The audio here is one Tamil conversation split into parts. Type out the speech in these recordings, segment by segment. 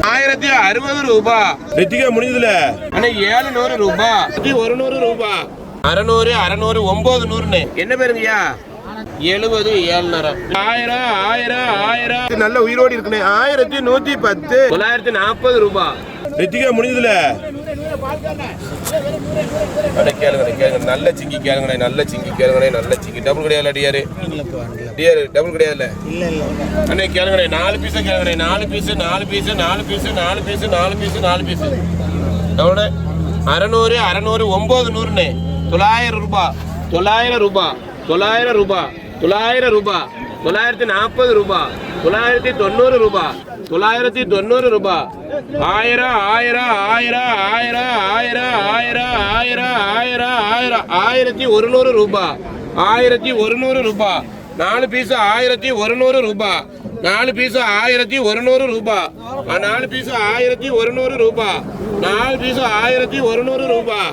ஆயிரத்தி அறுபது ரூபா. நெத்திக்கா முடிஞ்சதுல. அண்ணா ஏழுநூறு ரூபா. ஒரு நூறு ரூபா. அறநூறு அறநூறு ஒன்பது நூறுன்னு என்ன பேருங்கய்யா? எழுபது ஏழுநூறம் ஆயிரம் ஆயிரம் ஆயிரம். நல்ல உயிரோடு இருக்குண்ணே. ஆயிரத்தி நூத்தி பத்து. தொள்ளாயிரத்தி நாற்பது ரூபா. நெத்திக்கா முடிஞ்சதுல. கேளுங்கண்ணே கேளுங்க நல்ல சிங்கி கேளுங்கண்ணே நல்ல சிங்கி கேளுங்கண்ணே நல்ல சிங்கி. டபுள் கிடையாது டிஆர் டியாரு டபுள் கிடையாதுல? அண்ணே கேளுங்கண்ணே நாலு பீஸு கேளுங்கண்ணே நாலு பீஸ் நாலு பீஸ் நாலு பீஸ் நாலு பீஸ் நாலு பீஸ் நாலு பீஸ் எவ்வளோ அறநூறு அறநூறு ஒம்பது நூறுண்ணே. தொள்ளாயிரம் ரூபாய் தொள்ளாயிரம் ரூபாய் தொள்ளாயிரம் ரூபாய் தொள்ளாயிரம் ரூபாய் தொள்ளாயிரத்தி நாற்பது ரூபாய் தொள்ளாயிரத்தி தொண்ணூறு ரூபாய் தொள்ளாயிரத்தி தொண்ணூறு ரூபாய் ஆயிரம் ஆயிரம் ஆயிரம் ஆயிரம் ஆயிரம் ஆயிரம் ஆயிரம் ஆயிரம் ஆயிரம் ஆயிரத்தி ஒரு நூறு ரூபாய் ஆயிரத்தி ஒரு நூறு ரூபாய் நாலு பீஸ் ஆயிரத்தி ஒரு நூறு ரூபாய் நாலு பீஸ் ஆயிரத்தி ஒரு நூறு ரூபாய் நாலு பீஸ் ஆயிரத்தி ஒரு நூறு ரூபாய் நாலு பீஸ் ஆயிரத்தி ஒரு நூறு ரூபாய்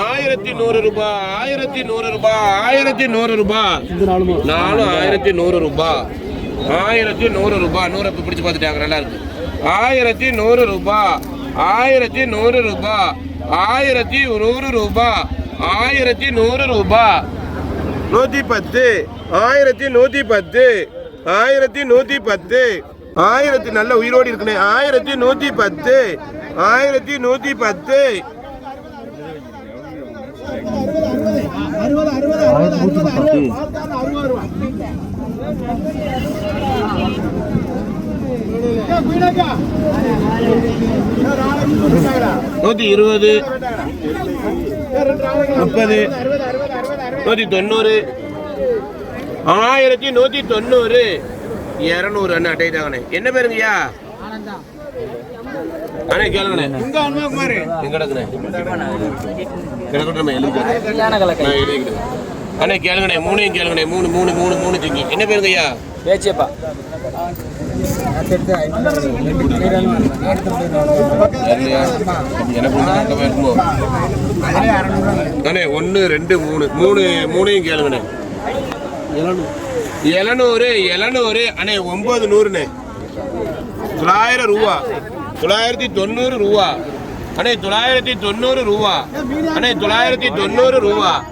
ஆயிரத்தி நூறு ரூபாய் ஆயிரத்தி நூறு ரூபாய் ஆயிரத்தி நூறு ரூபாய் நாலு ஆயிரத்தி நூறு ரூபாய் ஆயிரத்தி நூறு ரூபாய் நூறு இப்போ பிடிச்சி பார்த்துட்டாங்க நல்லா இருக்கு ஆயிரத்தி நூறு ரூபாய் ஆயிரத்தி நூறு ரூபாய் ஆயிரத்தி நூறு ரூபாய் ஆயிரத்தி நூறு ரூபாய் நூற்றி பத்து ஆயிரத்தி நூற்றி பத்து ஆயிரத்தி நூற்றி பத்து ஆயிரத்தி நல்ல உயிரோடு இருக்குனே ஆயிரத்தி நூற்றி பத்து ஆயிரத்தி நூற்றி பத்து அறுபது அறுபது அறுபது அறுபது நூத்தி இருபது முப்பது நூத்தி தொண்ணூறு ஆயிரத்தி நூத்தி தொண்ணூறு இருநூறு அண்ணா அட்டை தாங்கண்ணே என்ன பேருங்கய்யா அண்ணே கேளுங்கண்ணே எங்க கிடக்குண்ணே கிடக்கட்டும் அண்ணே கேளுங்கண்ணே மூணையும் கேளுங்கண்ணே மூணு மூணு மூணு மூணு சிங்கி என்ன பேருங்கய்யா பேச்சப்பா அண்ணே ஒன்று ரெண்டு மூணு. மூணு மூணையும் கேளுங்கண்ணே. எழுநூறு எழுநூறு. அண்ணே ஒன்பது நூறுண்ணே. தொள்ளாயிரம் ரூபா. தொள்ளாயிரத்தி தொண்ணூறு ரூபா. அண்ணே தொள்ளாயிரத்தி தொண்ணூறு ரூபா. அண்ணே தொள்ளாயிரத்தி தொண்ணூறு ரூபா.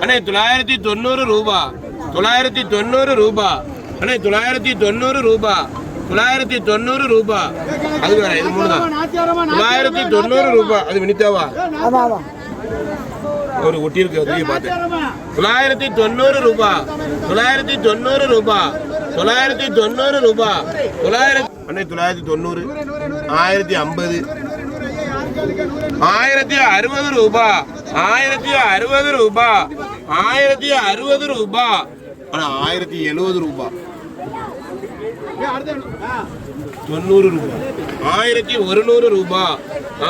அண்ணே தொள்ளாயிரத்தி தொண்ணூறு ரூபா. தொள்ளாயிரத்தி தொண்ணூறு ரூபா. அண்ணே தொள்ளாயிரத்தி தொண்ணூறு ரூபா. தொள்ளாயிரத்தி தொண்ணூறு ரூபா. அது வேற இது மூணு தான். தொள்ளாயிரத்தி தொண்ணூறு ரூபா. அது வினிதாவா? ஒரு ஒட்டி இருக்கு அதையும் பார்த்தேன் தொள்ளாயிரத்தி தொண்ணூறு ரூபா. தொள்ளாயிரத்தி தொண்ணூறு ரூபா. தொள்ளாயிரத்தி தொண்ணூறு ரூபா. தொள்ளாயிரத்தி அண்ணே தொள்ளாயிரத்தி தொண்ணூறு. ஆயிரத்தி ஐம்பது. ஆயிரத்தி அறுபது ரூபா. ஆயிரத்தி அறுபது ரூபா. ஆயிரத்தி அறுபது ரூபா. ஆனால் ஆயிரத்தி எழுபது ரூபா. தொண்ணூறு ரூபா. ஆயிரத்தி ஒருநூறு ரூபா.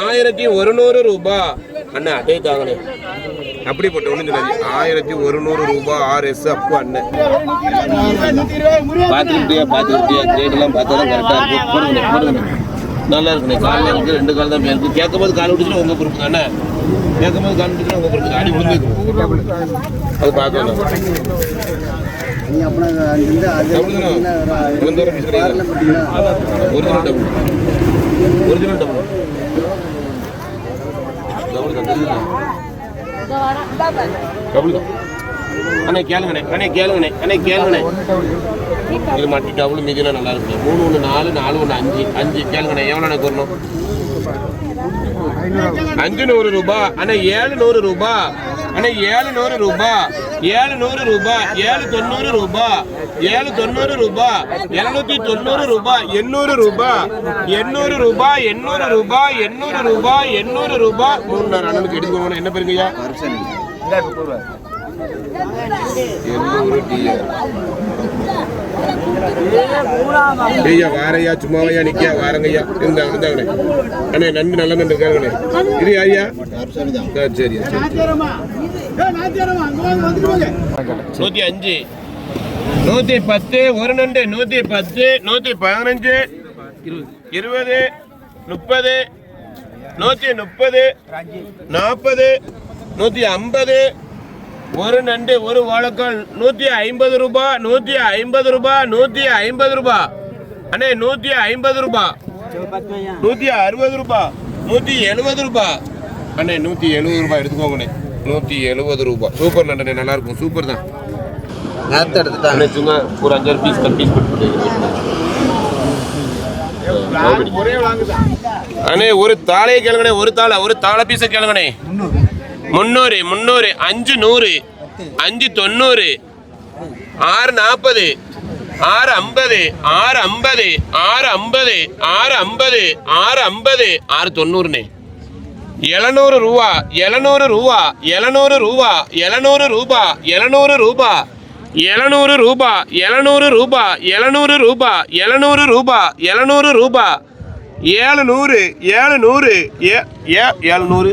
ஆயிரத்தி ஒருநூறு ரூபா. அண்ணா அதே தாங்கண்ணே. அப்படிப்பட்ட ஒண்ணு சொல்லாது ஆயிரத்தி ஒருநூறு ரூபா ஆர்எஸ் அப்போ அண்ணன் பார்த்துக்கிட்டியா பார்த்துக்கிட்டியா ரேட்டெல்லாம் பார்த்தா தான் கரெக்டாக இருக்கும். போடுங்க போடுங்க நல்லா இருக்குண்ணே. காலில் இருக்கு ரெண்டு கால் தான் இருக்கு. கேட்கும் போது கால் விட்டுச்சுன்னா உங்க பொறுப்பு தானே? கேட்கும் போது கால் விட்டுச்சுன்னா உங்க பொறுப்பு அடி அது original double. Original double. Double தான் அண்ணே கேளுங்கண்ணே. அண்ணே கேளுங்கண்ணே. அண்ணே கேளுங்கண்ணே. இது மட்டும் டபுள் மீதினா நல்லா இருக்கு மூணு ஒன்று நாலு நாலு ஒன்று அஞ்சு. அஞ்சு கேளுங்கண்ணே. எவ்வளோ எனக்கு வரணும் அஞ்சு நூறு ரூபாய் அண்ணா ஏழு நூறு ரூபாய் அண்ணா ஏழு நூறு ரூபாய் ஏழு நூறு ரூபாய் ஏழு தொண்ணூறு ரூபாய் ஏழு தொண்ணூறு ரூபாய் எழுநூத்தி தொண்ணூறு ரூபாய் எண்ணூறு ரூபாய் எண்ணூறு ரூபாய் எண்ணூறு ரூபாய் எண்ணூறு ரூபாய் எண்ணூறு ரூபாய் மூணு நேரம் அண்ணனுக்கு எடுத்து என்ன பெருங்கய்யா? எண்ணூறு டிஆர் ஐயா வாரையா சும்மாவையா நிக்கியா வாரங்கய்யா. இருந்தாங்க இருந்தாங்கண்ணே அண்ணே நன்றி நல்ல நன்றி இருக்காங்கண்ணே. இது ஐயா சரி நூத்தி அஞ்சு. நூத்தி பத்து ஒரு நண்டு நூத்தி பத்து நூத்தி பதினஞ்சு இருபது முப்பது நூத்தி முப்பது நாற்பது நூத்தி ஐம்பது ஒரு நண்டு ஒரு வாழைக்கால் நூத்தி ஐம்பது ரூபாய் நூத்தி ஐம்பது ரூபாய் நூத்தி ஐம்பது ரூபாய் அண்ணே நூத்தி ஐம்பது ரூபாய் நூத்தி அறுபது ரூபாய் நூத்தி எழுபது ரூபாய் அண்ணே நூத்தி எழுபது ரூபாய் எடுத்துக்கோங்கண்ணே நூத்தி எழுபது ரூபாய் சூப்பர் நண்டனே நல்லா இருக்கும். சூப்பர் தான். நேரத்தை எடுத்துட்டாங்க அண்ணே சும்மா ஒரு அஞ்சாறு பீஸ் கட் பீஸ் போட்டு அண்ணே ஒரு தாளையை கேளுங்கண்ணே. ஒரு தாளை ஒரு தாளை பீஸை கேளுங்கண்ணே. முந்நூறு முந்நூறு அஞ்சு நூறு அஞ்சு தொண்ணூறு ஆறு நாற்பது ஆறு ஐம்பது ஆறு ஐம்பது ஆறு ஐம்பது ஆறு ஐம்பது ஆறு ஐம்பது ஆறு தொண்ணூறுண்ணே எழுநூறு ரூபா எழுநூறு ரூபா எழுநூறு ரூபா எழுநூறு ரூபா எழுநூறு ரூபா எழுநூறு ரூபா எழுநூறு ரூபா எழுநூறு ரூபா எழுநூறு ரூபா எழுநூறு ரூபா ஏழு நூறு ஏழு நூறு ஏ ஏ ஏழு நூறு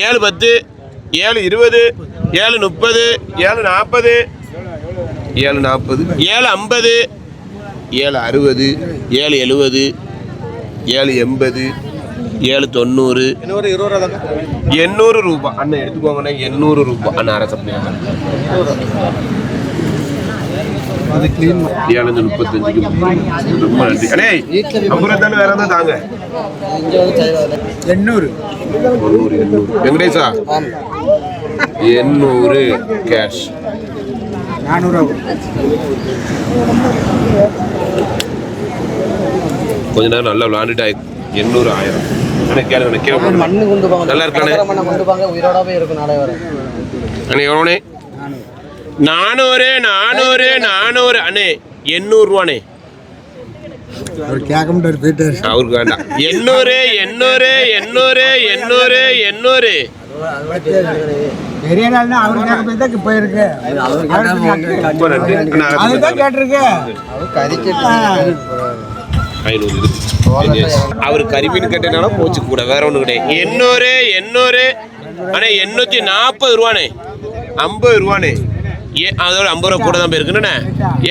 ஏழு பத்து ஏழு இருபது ஏழு முப்பது ஏழு நாற்பது ஏழு நாற்பது ஏழு ஐம்பது ஏழு அறுபது ஏழு எழுபது ஏழு எண்பது ஏழு தொண்ணூறு. எண்ணூறு ரூபாய் அண்ணன் எடுத்துக்கோங்கண்ணே எண்ணூறு ரூபாய் அண்ணன் அரசப்படியாங்க அது க்ளீன் ஏழு முப்பத்தஞ்சுக்கு ரொம்ப நன்றி. தானே வேற எதாவது தாங்க. எண்ணூறு. எண்ணூறு. வெங்கடேஷா? எண்ணூறு கேஷ் கொஞ்ச நேரம் நல்லா விளாண்டுட்டு எண்ணூறு ஆயிரம். நல்லா இருக்கானே? மண்ணை கொண்டு போங்க. உயிரோடவே இருக்கும் நாளை வர. அண்ணே எவ்வளோண்ணே நானூறு. நானூறு நானூறு அண்ணே எண்ணூறு ரூபாண்ணே அவர் கேட்க மாட்டார் போயிட்டார். அவருக்கு வேண்டாம். எண்ணூறு எண்ணூறு எண்ணூறு எண்ணூறு எண்ணூறு. பெரிய நாள்னா அவர் கேட்க போய் தான் போயிருக்கு அதுதான் கேட்டிருக்கு. அவர் கரிமீன் கட்டினால போச்சு கூட வேற ஒண்ணு கிடையாது. எண்ணூறு எண்ணூறு. அண்ணே எண்ணூத்தி நாற்பது ரூபாண்ணே. ஐம்பது ஏ- அதோட ஐம்பது ரூபா கூட தான் போயிருக்குண்ணே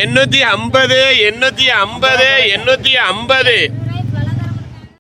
எண்ணூத்தி ஐம்பது எண்ணூத்தி ஐம்பது எண்ணூத்தி ஐம்பது.